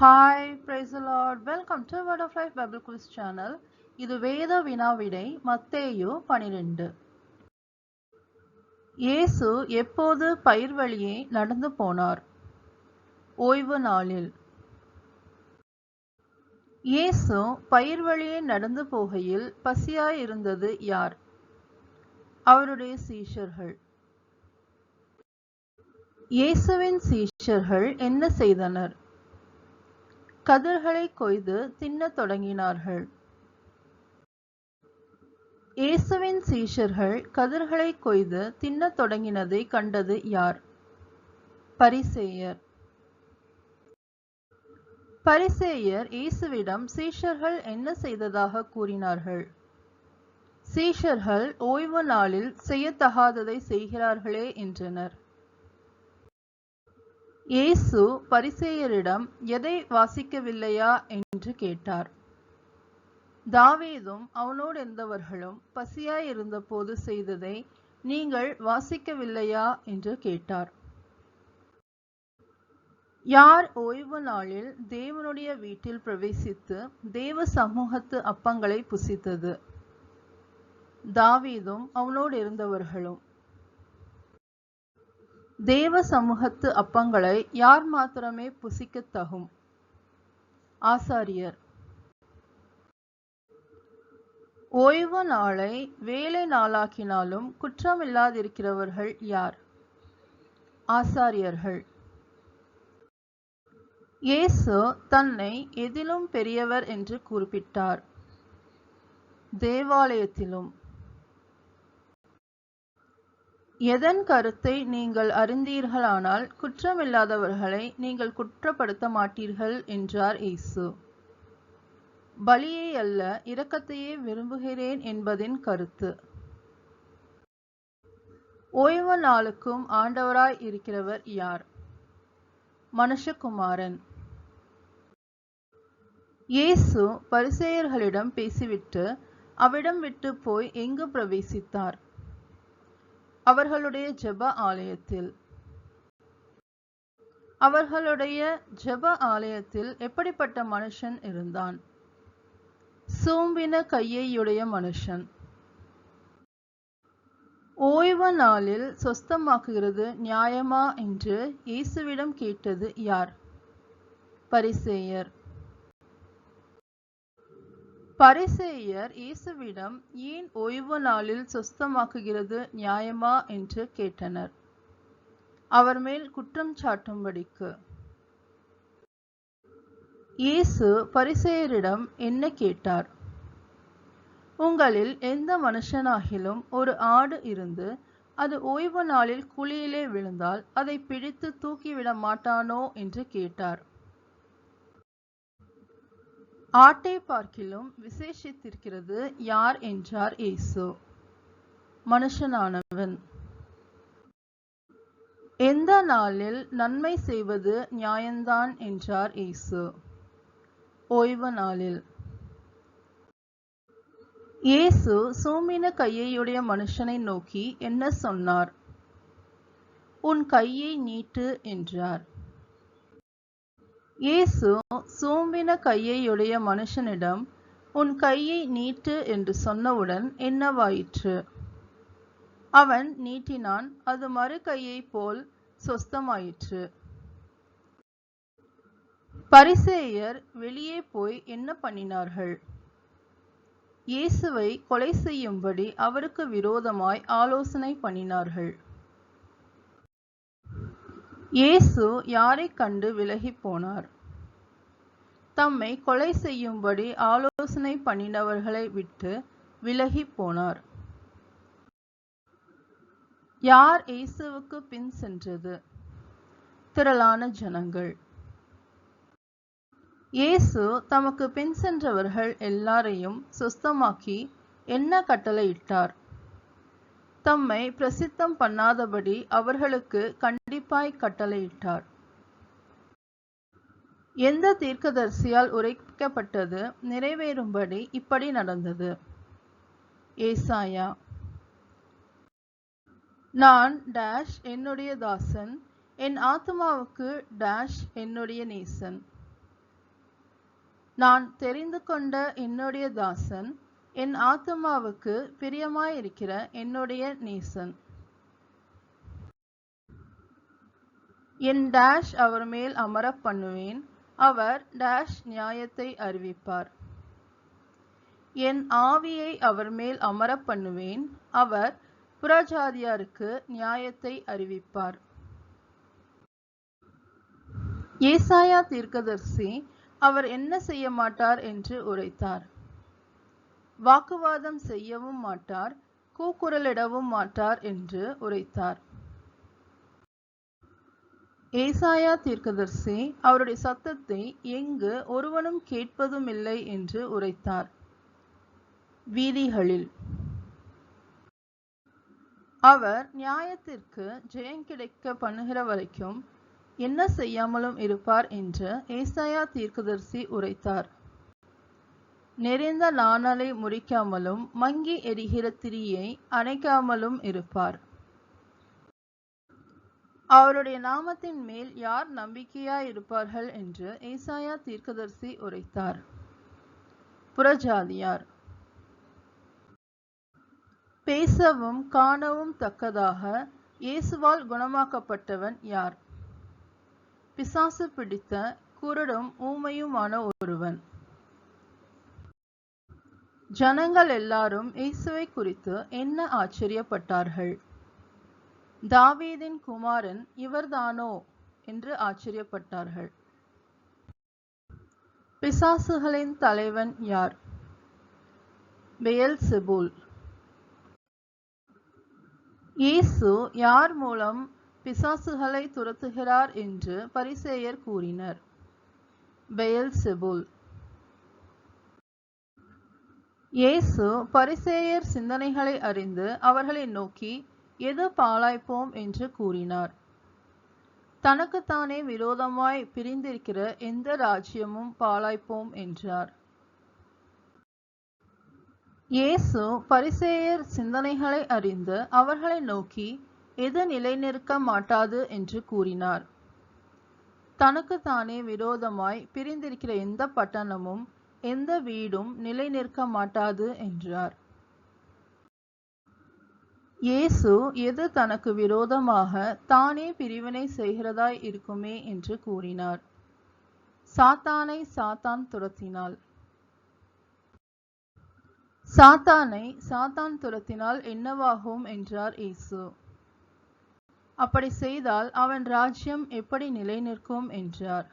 Hi praise Lord welcome to word of life Bible quiz channel இது வேத வினாவிடை மத்தேயு பனிரெண்டு. இயேசு எப்போது பயிர் வழியே நடந்து போனார்? ஓய்வு நாளில். இயேசு பயிர் வழியே நடந்து போகையில் பசியாய் இருந்தது யார்? அவருடைய சீஷர்கள். இயேசுவின் சீஷர்கள் என்ன செய்தனர்? கதிர்களை கொய்து தின்னத் தொடங்கினார்கள். இயேசுவின் சீஷர்கள் கதிர்களை கொய்து தின்னத் தொடங்கினதை கண்டது யார்? பரிசேயர். பரிசேயர் இயேசுவிடம் சீஷர்கள் என்ன செய்ததாக கூறினார்கள்? சீஷர்கள் ஓய்வு நாளில் செய்யத்தகாததை செய்கிறார்களே என்றனர். இயேசு பரிசேயரிடம் எதை வாசிக்கவில்லையா? என்று கேட்டார். தாவீதும் அவனோடு இருந்தவர்களும் பசியாய் இருந்தபோது செய்ததை நீங்கள் வாசிக்கவில்லையா? என்று கேட்டார். யார் ஓய்வு நாளில் தேவனுடைய வீட்டில் பிரவேசித்து தேவ சமூகத்து அப்பங்களை புசித்தது? தாவீதும் அவனோடு இருந்தவர்களும் தேவ சமூகத்து அப்பங்களை யார் மாத்திரமே புசிக்கத் தகும்? ஆசாரியர். ஓய்வு நாளை வேலை நாளாக்கினாலும் குற்றமில்லாதிருக்கிறவர்கள் யார்? ஆசாரியர்கள். இயேசு தன்னை எதிலும் பெரியவர் என்று குறிப்பிட்டார். தேவாலயத்திலும் எதன் கருத்தை நீங்கள் அறிந்தீர்களானால் குற்றமில்லாதவர்களை நீங்கள் குற்றப்படுத்த மாட்டீர்கள் என்றார் இயேசு. பலியை அல்ல இரக்கத்தையே விரும்புகிறேன் என்பதின் கருத்து. ஓய்வு நாளுக்கும் ஆண்டவராய் இருக்கிறவர் யார்? மனுஷகுமாரன். இயேசு பரிசேயர்களிடம் பேசிவிட்டு அவிடம் விட்டு போய் எங்கு பிரவேசித்தார்? அவர்களுடைய ஜெப ஆலயத்தில். அவர்களுடைய ஜெப ஆலயத்தில் எப்படிப்பட்ட மனுஷன் இருந்தான்? சூம்பின கையையுடைய மனுஷன். ஓய்வு நாளில் சொஸ்தமாக்குகிறது நியாயமா என்று இயேசுவிடம் கேட்டது யார்? பரிசேயர். பரிசேயர் இயேசுவிடம் ஏன் ஓய்வு நாளில் சொஸ்தமாக்குகிறது நியாயமா? என்று கேட்டனர். அவர் மேல் குற்றம் சாட்டும்படிக்கு. இயேசு பரிசேயரிடம் என்ன கேட்டார்? உங்களில் எந்த மனுஷனாகிலும் ஒரு ஆடு இருந்து அது ஓய்வு நாளில் குழியிலே விழுந்தால் அதை பிடித்து தூக்கிவிட மாட்டானோ? என்று கேட்டார். ஆட்டை பார்க்கிலும் விசேஷித்திருக்கிறது யார் என்றார் இயேசு. மனுஷனானவன். எந்த நாளில் நன்மை செய்வது நியாயந்தான் என்றார் இயேசு. ஓய்வு நாளில். இயேசு சூமின கையையுடைய மனுஷனை நோக்கி என்ன சொன்னார்? உன் கையை நீட்டு என்றார். இயேசு சோம்பின கையையுடைய மனுஷனிடம் உன் கையை நீட்டு என்று சொன்னவுடன் என்னவாயிற்று? அவன் நீட்டினான் அது மறு கையை போல் சொஸ்தமாயிற்று. பரிசேயர் வெளியே போய் என்ன பண்ணினார்கள்? இயேசுவை கொலை செய்யும்படி அவருக்கு விரோதமாய் ஆலோசனை பண்ணினார்கள். இயேசு யாரை கண்டு விலகி போனார். தம்மை கொலை செய்யும்படி ஆலோசனை பண்ணினவர்களை விட்டு விலகி போனார். யார் இயேசுவுக்கு பின் சென்றது? திரளான ஜனங்கள். இயேசு தமக்கு பின் சென்றவர்கள் எல்லாரையும் சுஸ்தமாக்கி என்ன கட்டளையிட்டார்? தம்மை பிரசித்தம் பண்ணாதபடி அவர்களுக்கு கண்டிப்பாய் கட்டளையிட்டார். எந்த தீர்க்கதரிசியால் உரைக்கப்பட்டது நிறைவேறும்படி இப்படி நடந்தது. ஏசாயா நான் டேஷ் என்னுடைய தாசன் என் ஆத்மாவுக்கு டேஷ் என்னுடைய நேசன். நான் தெரிந்து கொண்ட என்னுடைய தாசன் என் ஆத்மாவுக்கு பிரியமாயிருக்கிற என்னுடைய நேசன். என் டேஷ் அவர் மேல் அமர பண்ணுவேன். அவர் டேஷ் நியாயத்தை அறிவிப்பார். என் ஆவியை அவர் மேல் அமர பண்ணுவேன். அவர் புறஜாதியாருக்கு நியாயத்தை அறிவிப்பார். ஏசாயா தீர்க்கதர்சி அவர் என்ன செய்ய மாட்டார் என்று உரைத்தார். வாக்குவாதம் செய்யவும் மாட்டார் கூக்குரலிடவும் மாட்டார் என்று உரைத்தார். ஏசாயா தீர்க்கதர்சி அவருடைய சத்தத்தை எங்கு ஒருவனும் கேட்பதும் இல்லை என்று உரைத்தார். வீதிகளில். அவர் நியாயத்திற்கு ஜெயம் கிடைக்க பண்ணுகிற வரைக்கும் என்ன செய்யாமலும் இருப்பார் என்று ஏசாயா தீர்க்கதர்சி உரைத்தார். நெறிந்த நாணலை முறிக்காமலும் மங்கி எரிகிற திரியை அணைக்காமலும் இருப்பார். அவருடைய நாமத்தின் மேல் யார் நம்பிக்கையாயிருப்பார்கள் என்று ஏசாயா தீர்க்கதர்சி உரைத்தார். புறஜாதியார் பேசவும் காணவும் தக்கதாக இயேசுவால் குணமாக்கப்பட்டவன் யார்? பிசாசு பிடித்த குருடும் ஊமையுமான ஒருவன். ஜனங்கள் எல்லாரும் இயேசுவை குறித்து என்ன ஆச்சரியப்பட்டார்கள்? தாவீதின் குமாரன் இவர்தானோ? என்று ஆச்சரியப்பட்டார்கள். பிசாசுகளின் தலைவன் யார்? பெயல் செபூல் இயேசு யார் மூலம் பிசாசுகளை துரத்துகிறார் என்று பரிசேயர் கூறினர். பெயல் செபுல் இயேசு பரிசேயர் சிந்தனைகளை அறிந்து அவர்களை நோக்கி எது பாலாய்ப்போம் என்று கூறினார். தனக்குத்தானே விரோதமாய் பிரிந்திருக்கிற எந்த ராஜ்யமும் பாலாய்ப்போம் என்றார். இயேசு பரிசேயர் சிந்தனைகளை அறிந்து அவர்களை நோக்கி எது நிலைநிற்க மாட்டாது? என்று கூறினார். தனக்குத்தானே விரோதமாய் பிரிந்திருக்கிற எந்த பட்டணமும் எந்த வீடும் நிலை நிற்க மாட்டாது என்றார். இயேசு எது தனக்கு விரோதமாக தானே பிரிவினை செய்கிறதாய் இருக்குமே என்று கூறினார். சாத்தானை சாத்தான் துரத்தினாள். சாத்தானை சாத்தான் துரத்தினால் என்னவாகும் என்றார் இயேசு. அப்படி செய்தால் அவன் ராஜ்யம் எப்படி நிலை நிற்கும் என்றார்.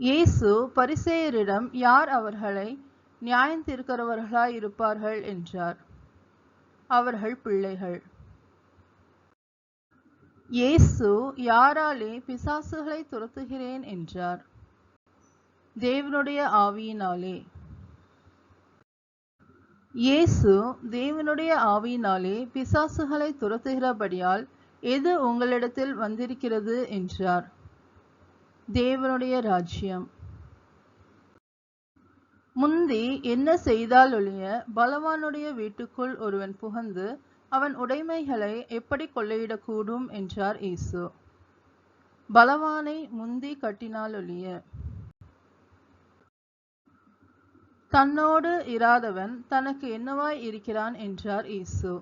இயேசு பரிசேயரிடம் யார் அவர்களை நியாயம் தீர்க்கிறவர்களாய் இருப்பார்கள்? என்றார். அவர்கள் பிள்ளைகள். இயேசு யாராலே பிசாசுகளை துரத்துகிறேன்? என்றார். தேவனுடைய ஆவியினாலே. இயேசு தேவனுடைய ஆவியினாலே பிசாசுகளை துரத்துகிறபடியால் எது உங்களிடத்தில் வந்திருக்கிறது? என்றார். தேவனுடைய ராஜ்யம். முந்தி என்ன செய்தால் ஒழிய பலவானுடைய வீட்டுக்குள் ஒருவன் புகந்து அவன் உடைமைகளை எப்படி கொள்ளையிடக்கூடும் என்றார் இயேசு. பலவானை முந்தி கட்டினால் ஒழிய தன்னோடு இராதவன் தனக்கு என்னவாய் இருக்கிறான் என்றார் இயேசு.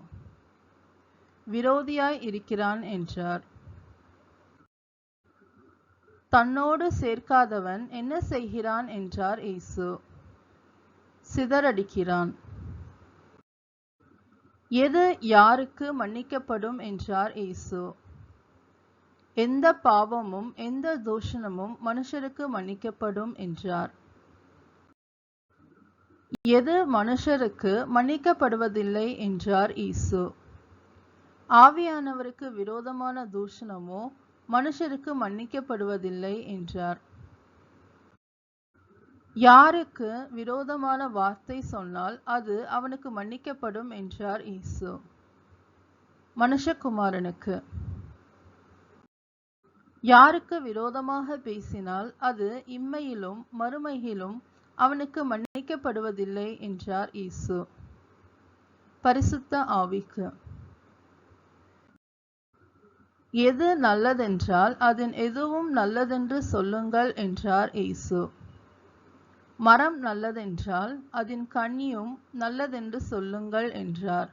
விரோதியாய் இருக்கிறான் என்றார். தன்னோடு சேர்க்காதவன் என்ன செய்கிறான் என்றார் இயேசு. சிதறடிக்கிறான். எது யாருக்கு மன்னிக்கப்படும் என்றார் இயேசு. எந்த பாவமும் எந்த தூஷணமும் மனுஷருக்கு மன்னிக்கப்படும் என்றார். எது மனுஷருக்கு மன்னிக்கப்படுவதில்லை என்றார் இயேசு. ஆவியானவருக்கு விரோதமான தூஷணமோ மனுஷருக்கு மன்னிக்கப்படுவதில்லை என்றார். யாருக்கு விரோதமான வார்த்தை சொன்னால் அது அவனுக்கு மன்னிக்கப்படும் என்றார் இயேசு. மனுஷகுமாரனுக்கு. யாருக்கு விரோதமாக பேசினால் அது இம்மையிலும் மறுமையிலும் அவனுக்கு மன்னிக்கப்படுவதில்லை என்றார் இயேசு. பரிசுத்த ஆவிக்கு. எது நல்லதென்றால் அதன் எதுவும் நல்லதென்று சொல்லுங்கள் என்றார் இயேசு. மரம் நல்லதென்றால் அதன் கனியும் நல்லதென்று சொல்லுங்கள் என்றார்.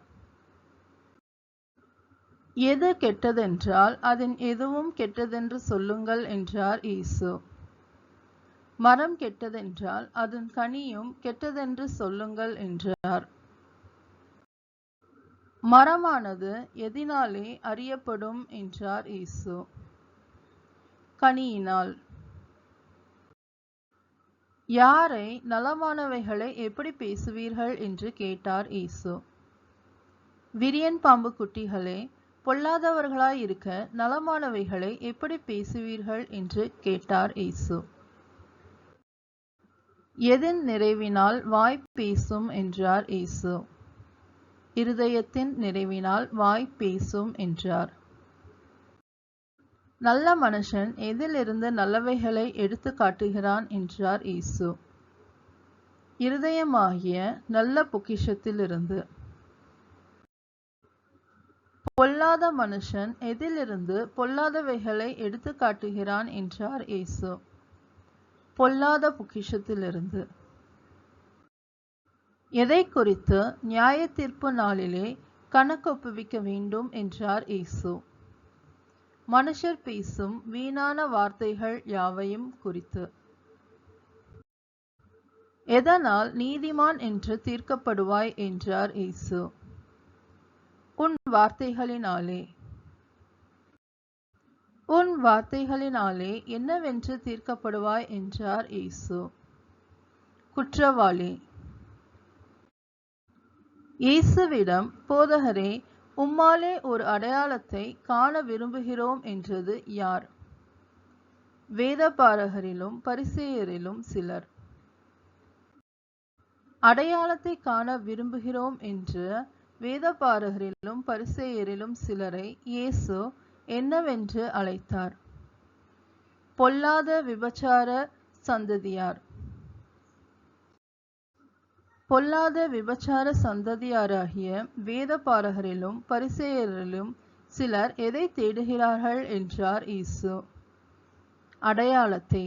எது கெட்டதென்றால் அதன் எதுவும் கெட்டதென்று சொல்லுங்கள் என்றார் இயேசு. மரம் கெட்டதென்றால் அதன் கனியும் கெட்டதென்று சொல்லுங்கள் என்றார். மரமானது எதினாலே அறியப்படும் என்றார் இயேசு. கனியினால். யாரை நலமானவைகளை எப்படி பேசுவீர்கள் என்று கேட்டார் இயேசு. விரியன் பாம்பு குட்டிகளே பொல்லாதவர்களாய் இருக்க நலமானவைகளை எப்படி பேசுவீர்கள் என்று கேட்டார் இயேசு. எதன் நிறைவினால் வாய் பேசும் என்றார் இயேசு. இருதயத்தின் நிறைவினால் வாய் பேசும் என்றார். நல்ல மனுஷன் எதிலிருந்து நல்லவைகளை எடுத்து காட்டுகிறான் என்றார் இயேசு. இருதயமாகிய நல்ல பொக்கிஷத்திலிருந்து. பொல்லாத மனுஷன் எதிலிருந்து பொல்லாதவைகளை எடுத்து காட்டுகிறான் என்றார் இயேசு. பொல்லாத பொக்கிஷத்திலிருந்து. எதை குறித்து நியாய தீர்ப்பு நாளிலே கணக்கொப்புவிக்க வேண்டும் என்றார் இயேசு. மனுஷர் பேசும் வீணான வார்த்தைகள் யாவையும் குறித்து. எதனால் நீதிமான் என்று தீர்க்கப்படுவாய் என்றார் இயேசு. உன் வார்த்தைகளினாலே. உன் வார்த்தைகளினாலே என்னவென்று தீர்க்கப்படுவாய் என்றார் இயேசு. குற்றவாளி. இயேசுவிடம் போதகரே உம்மாலே ஒரு அடையாளத்தை காண விரும்புகிறோம் என்றது யார்? வேதபாரகரிலும் பரிசேயரிலும் சிலர். அடையாளத்தை காண விரும்புகிறோம் என்று வேதபாரகரிலும் பரிசேயரிலும் சிலரை இயேசு என்னவென்று அழைத்தார்? பொல்லாத விபச்சார சந்ததியார். பொல்லாத விபச்சார சந்ததியாராகிய வேதபாரகரிலும் பரிசேயரிலும் சிலர் எதை தேடுகிறார்கள் என்றார் இயேசு. அடையாளத்தை.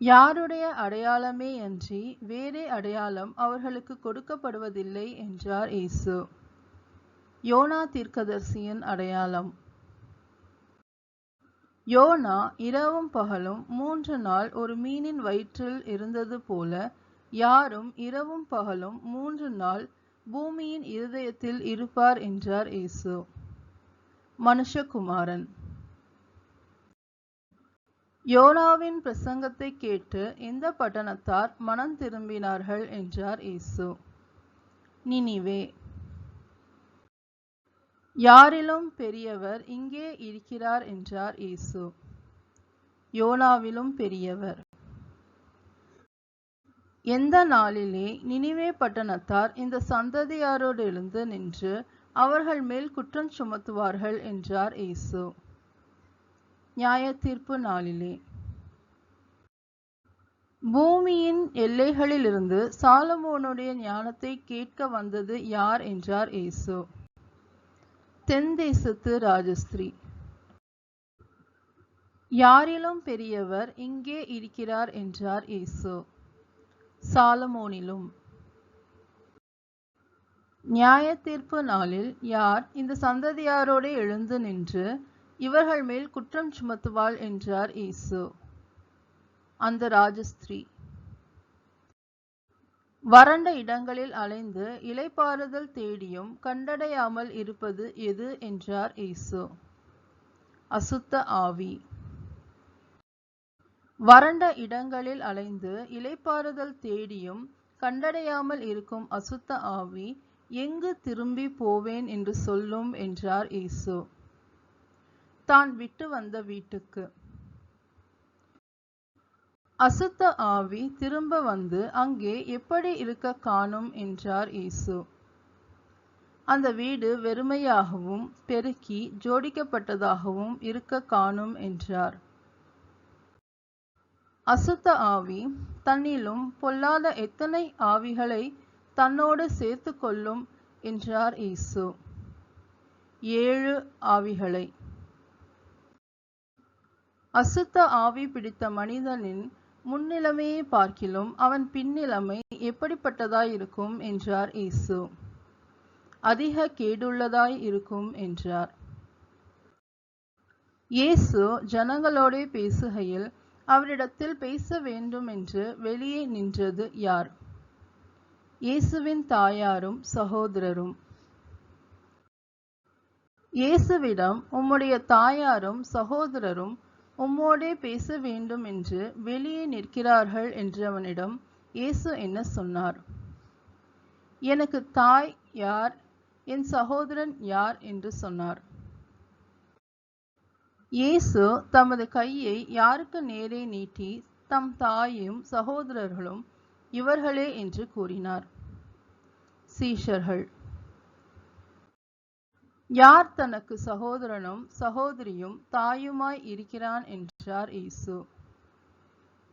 யாருடைய அடையாளமே அன்றி வேறே அடையாளம் அவர்களுக்கு கொடுக்கப்படுவதில்லை என்றார் இயேசு. யோனா தீர்க்கதர்சியின் அடையாளம். யோனா இரவும் பகலும் மூன்று நாள் ஒரு மீனின் வயிற்றில் இருந்தது போல யாரும் இரவும் பகலும் மூன்று நாள் பூமியின் இருதயத்தில் இருப்பார் என்றார் இயேசு. மனுஷகுமாரன். யோனாவின் பிரசங்கத்தை கேட்டு இந்த பட்டணத்தார் மனம் திரும்பினார்கள் என்றார் இயேசு. நினிவே. யாரிலும் பெரியவர் இங்கே இருக்கிறார் என்றார் இயேசு. யோனாவிலும் பெரியவர். எந்த நாளிலே நினிவே பட்டணத்தார் இந்த சந்ததியாரோடு எழுந்து நின்று அவர்கள் மேல் குற்றம் சுமத்துவார்கள் என்றார் இயேசு. நியாய தீர்ப்பு நாளிலே. பூமியின் எல்லைகளிலிருந்து சாலமோனுடைய ஞானத்தை கேட்க வந்தது யார் என்றார் இயேசு. தென் தேசத்து ராஜஸ்திரீ. யாரிலும் பெரியவர் இங்கே இருக்கிறார் என்றார் இயேசு. சாலமோனிலும். நியாய தீர்ப்பு நாளில் யார் இந்த சந்ததியாரோடு எழுந்து நின்று இவர்கள் மேல் குற்றம் சுமத்துவாள் என்றார் இயேசு. அந்த ராஜஸ்திரீ. வறண்ட இடங்களில் அலைந்து இலைப்பாறுதல் தேடியும் கண்டடையாமல் இருப்பது எது என்றார் இயேசு. அசுத்த ஆவி. வறண்ட இடங்களில் அலைந்து இலைப்பாறுதல் தேடியும் கண்டடையாமல் இருக்கும் அசுத்த ஆவி எங்கு திரும்பி போவேன் என்று சொல்லும் என்றார் இயேசு. தான் விட்டு வந்த வீட்டுக்கு. அசுத்த ஆவி திரும்ப வந்து அங்கே எப்படி இருக்க காணும் என்றார் இயேசு. அந்த வீடு வெறுமையாகவும் பெருக்கி ஜோடிக்கப்பட்டதாகவும் இருக்க காணும் என்றார். அசுத்த ஆவி தன்னிலும் பொல்லாத எத்தனை ஆவிகளை தன்னோடு சேர்த்து கொள்ளும் என்றார் இயேசு. ஏழு ஆவிகளை. அசுத்த ஆவி பிடித்த மனிதனின் முன்னிலைமையை பார்க்கிலும் அவன் பின்னிலைமை எப்படிப்பட்டதாய் இருக்கும் என்றார் இயேசு. அதிக கேடுள்ளதாய் இருக்கும் என்றார். இயேசு ஜனங்களோடே பேசுகையில் அவரிடத்தில் பேச வேண்டும் என்று வெளியே நின்றது யார்? இயேசுவின் தாயாரும் சகோதரரும். இயேசுவிடம் உம்முடைய தாயாரும் சகோதரரும் உம்மோடே பேச வேண்டும் என்று வெளியே நிற்கிறார்கள் என்றவனிடம் இயேசு என்ன சொன்னார்? எனக்கு தாய் யார்? என் சகோதரன் யார்? என்று சொன்னார். இயேசு தமது கையை யாருக்கு நேரே நீட்டி தம் தாயும் சகோதரர்களும் இவர்களே என்று கூறினார். சீஷர்கள் யார் தனக்கு சகோதரனும் சகோதரியும் தாயுமாய் இருக்கிறான் என்றார் இயேசு.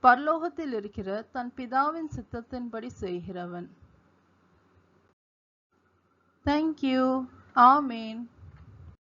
பரலோகத்தில் இருக்கிற தன் பிதாவின் சித்தத்தின்படி செய்கிறவன். தேங்க்யூ ஆமேன்